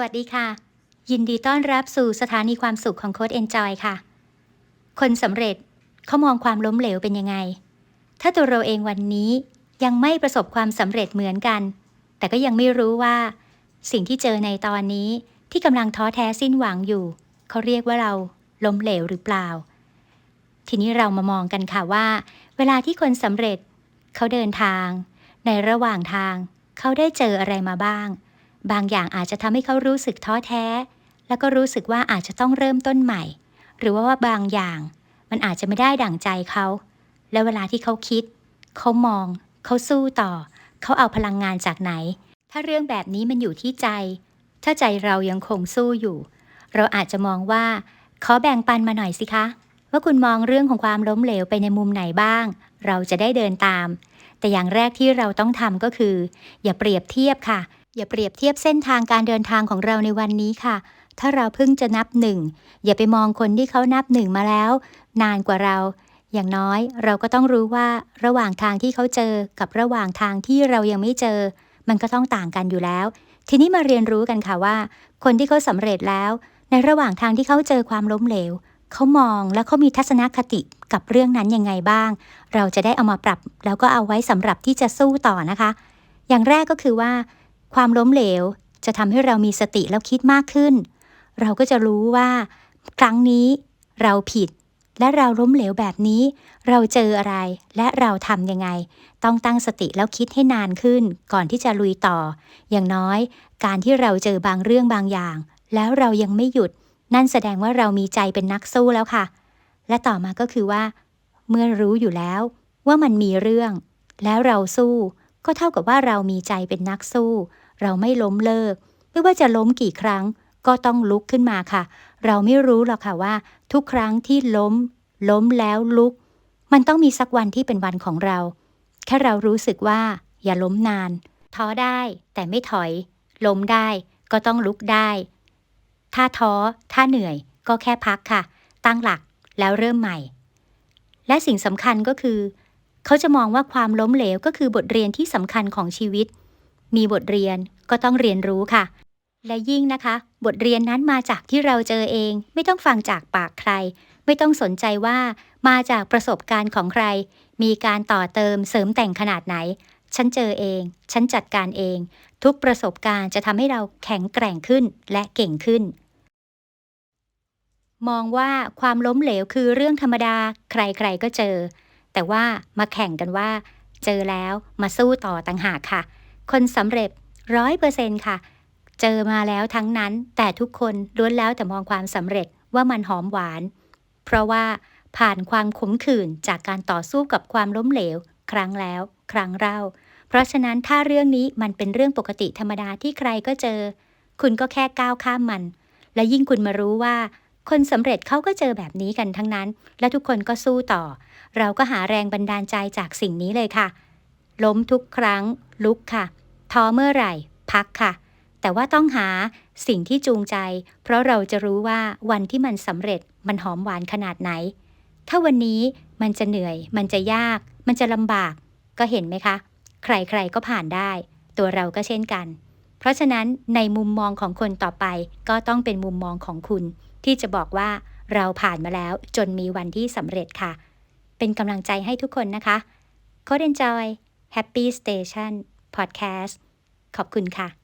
วัสดีค่ะ ยินดีต้อนรับสู่สถานีความสุขของโค้ดเอนจอยค่ะ คนสำเร็จเขามองความล้มเหลวเป็นยังไง ถ้าตัวเราเองวันนี้ยังไม่ประสบความสำเร็จเหมือนกัน แต่ก็ยังไม่รู้ว่า สิ่งที่เจอในตอนนี้ที่กำลังท้อแท้สิ้นหวังอยู่ เขาเรียกว่าเราล้มเหลวหรือเปล่า ทีนี้เรามามองกันค่ะว่า เวลาที่คนสำเร็จเขาเดินทาง ในระหว่างทางเขาได้เจออะไรมาบ้าง บางอย่างอาจจะทำให้เขารู้สึกท้อแท้ แล้วก็รู้สึกว่าอาจจะต้องเริ่มต้นใหม่ หรือว่าวาบางอย่างมันอาจจะไม่ได้ดั่งใจเขา แล้วเวลาที่เขาคิด เขามอง เขาสู้ต่อ เขาเอาพลังงานจากไหน ถ้าเรื่องแบบนี้มันอยู่ที่ใจ ถ้าใจเรายังคงสู้อยู่ เราอาจจะมองว่า ขอแบ่งปันมาหน่อยสิคะ ว่าคุณมองเรื่องของความล้มเหลวไปในมุมไหนบ้าง เราจะได้เดินตาม แต่อย่างแรกที่เราต้องทำก็คือ อย่าเปรียบเทียบค่ะ อย่าเปรียบเทียบเส้นทางการเดินทางของเราในวันนี้ค่ะ ถ้าเราเพิ่งจะนับหนึ่งอย่าไปมองคนที่เขานับหนึ่งมาแล้ว นานกว่าเรา อย่างน้อยเราก็ต้องรู้ว่าระหว่างทางที่เขาเจอกับระหว่างทางที่เรายังไม่เจอ มันก็ต้องต่างกันอยู่แล้ว ทีนี้มาเรียนรู้กันค่ะว่า คนที่เขาสำเร็จแล้ว ในระหว่างทางที่เขาเจอความล้มเหลวเขามองแล้วเขามีทัศนคติกับเรื่องนั้นยังไงบ้าง เราจะได้เอามาปรับ แล้วก็เอาไว้สำหรับที่จะสู้ต่อนะคะ อย่างแรกก็คือว่า ความล้มเหลวจะทำให้เรามีสติแล้วคิดมากขึ้น เราก็จะรู้ว่า ครั้งนี้เราผิด และเราล้มเหลวแบบนี้ เราเจออะไรและเราทำยังไง ต้องตั้งสติแล้วคิดให้นานขึ้น ก่อนที่จะลุยต่อ อย่างน้อย การที่เราเจอบางเรื่องบางอย่าง แล้วเรายังไม่หยุด นั่นแสดงว่าเรามีใจเป็นนักสู้แล้วค่ะ และต่อมาก็คือว่า เมื่อรู้อยู่แล้วว่ามันมีเรื่อง แล้วเราสู้ ก็เท่ากับว่าเรามีใจเป็นนักสู้ เราไม่ล้มเลิก ไม่ว่าจะล้มกี่ครั้ง ก็ต้องลุกขึ้นมาค่ะ เราไม่รู้หรอกค่ะว่า ทุกครั้งที่ล้ม ล้มแล้วลุก มันต้องมีสักวันที่เป็นวันของเรา แค่เรารู้สึกว่า อย่าล้มนาน ท้อได้แต่ไม่ถอย ล้มได้ก็ต้องลุกได้ ถ้าท้อ ถ้าเหนื่อย ก็แค่พักค่ะ ตั้งหลักแล้วเริ่มใหม่ และสิ่งสำคัญก็คือ เขาจะมองว่าความล้มเหลวก็คือบทเรียนที่สำคัญของชีวิต มีบทเรียนก็ต้องเรียนรู้ค่ะ และยิ่งนะคะ บทเรียนนั้นมาจากที่เราเจอเอง ไม่ต้องฟังจากปากใคร ไม่ต้องสนใจว่ามาจากประสบการณ์ของใคร มีการต่อเติมเสริมแต่งขนาดไหน ฉันเจอเอง ฉันจัดการเอง ทุกประสบการณ์จะทำให้เราแข็งแกร่งขึ้นและเก่งขึ้นมองว่าความล้มเหลวคือเรื่องธรรมดา ใครๆก็เจอ แต่ว่ามาแข่งกันว่า เจอแล้วมาสู้ต่อต่างหากค่ะ คนสำเร็จร้อยเปอร์เซ็นค่ะ เจอมาแล้วทั้งนั้น แต่ทุกคนล้วนแล้วแต่มองความสำเร็จว่ามันหอมหวาน เพราะว่าผ่านความขมขื่นจากการต่อสู้กับความล้มเหลว ครั้งแล้ว ครั้งเล่า เพราะฉะนั้นถ้าเรื่องนี้มันเป็นเรื่องปกติธรรมดาที่ใครก็เจอ คุณก็แค่ก้าวข้ามมัน และยิ่งคุณมารู้ว่า คนสำเร็จเขาก็เจอแบบนี้กันทั้งนั้น และทุกคนก็สู้ต่อ เราก็หาแรงบันดาลใจจากสิ่งนี้เลยค่ะ ล้มทุกครั้ง ลุกค่ะ ท้อเมื่อไหร่ พักค่ะ แต่ว่าต้องหาสิ่งที่จูงใจ เพราะเราจะรู้ว่าวันที่มันสำเร็จมันหอมหวานขนาดไหน ถ้าวันนี้มันจะเหนื่อย มันจะยาก มันจะลำบาก ก็เห็นไหมคะ ใครๆก็ผ่านได้ ตัวเราก็เช่นกัน เพราะฉะนั้นในมุมมองของคนต่อไป ก็ต้องเป็นมุมมองของคุณ ที่จะบอกว่าเราผ่านมาแล้วจนมีวันที่สำเร็จค่ะ เป็นกำลังใจให้ทุกคนนะคะ c o d e Enjoy Happy Station Podcast ขอบคุณค่ะ